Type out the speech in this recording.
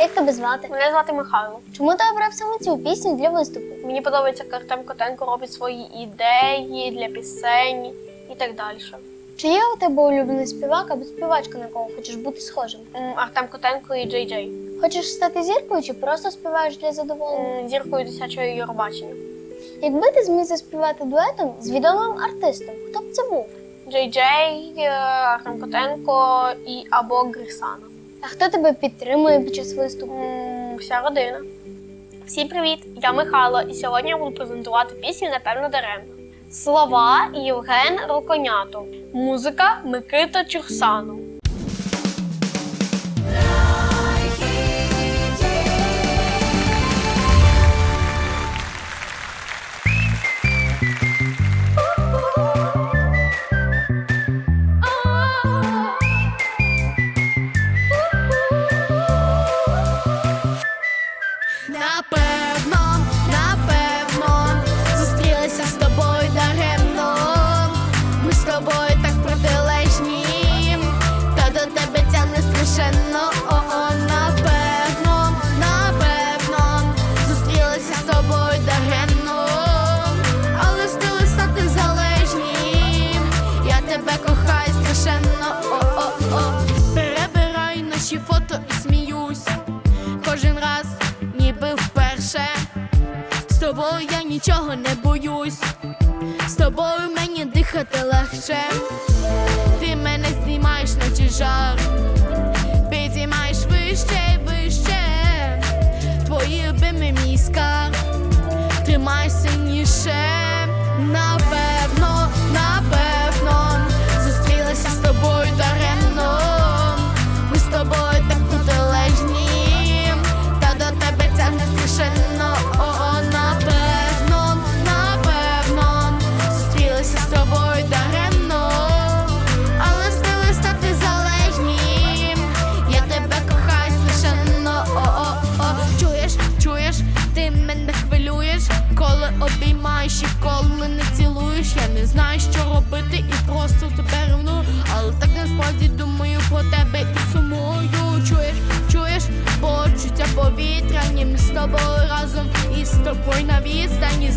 Як тебе звати? Мене звати Михайло. Чому ти обрав саме цю пісню для виступу? Мені подобається, як Артем Котенко робить свої ідеї для пісень і так далі. Чи є у тебе улюблений співак або співачка, на кого хочеш бути схожим? М, Артем Котенко і Джей Джей. Хочеш стати зіркою чи просто співаєш для задоволення? М, Зіркою дитячого Євробачення. Якби ти зміг заспівати дуетом з відомим артистом, хто б це був? Джей Джей, е, Артем Котенко і або Грисана. А хто тебе підтримує під час виступу? Вся родина. Всім привіт! Я Михайло, і сьогодні я буду презентувати пісню Напевно даремно. Слова Євген Роконятов. Музика Микита Чурсанов. Тобою я нічого не боюсь. З тобою мені дихати легше. Ти мене знімаєш, наче жар. Підіймаєш вище і вище. Твої обійми міська. Тримай сильніше. Я не знаю, що робити, і просто тебе ревную. Але так насправді думаю про тебе і сумую. Чуєш, чуєш, почуття повітряні. Ми з тобою разом і з тобою на відстані.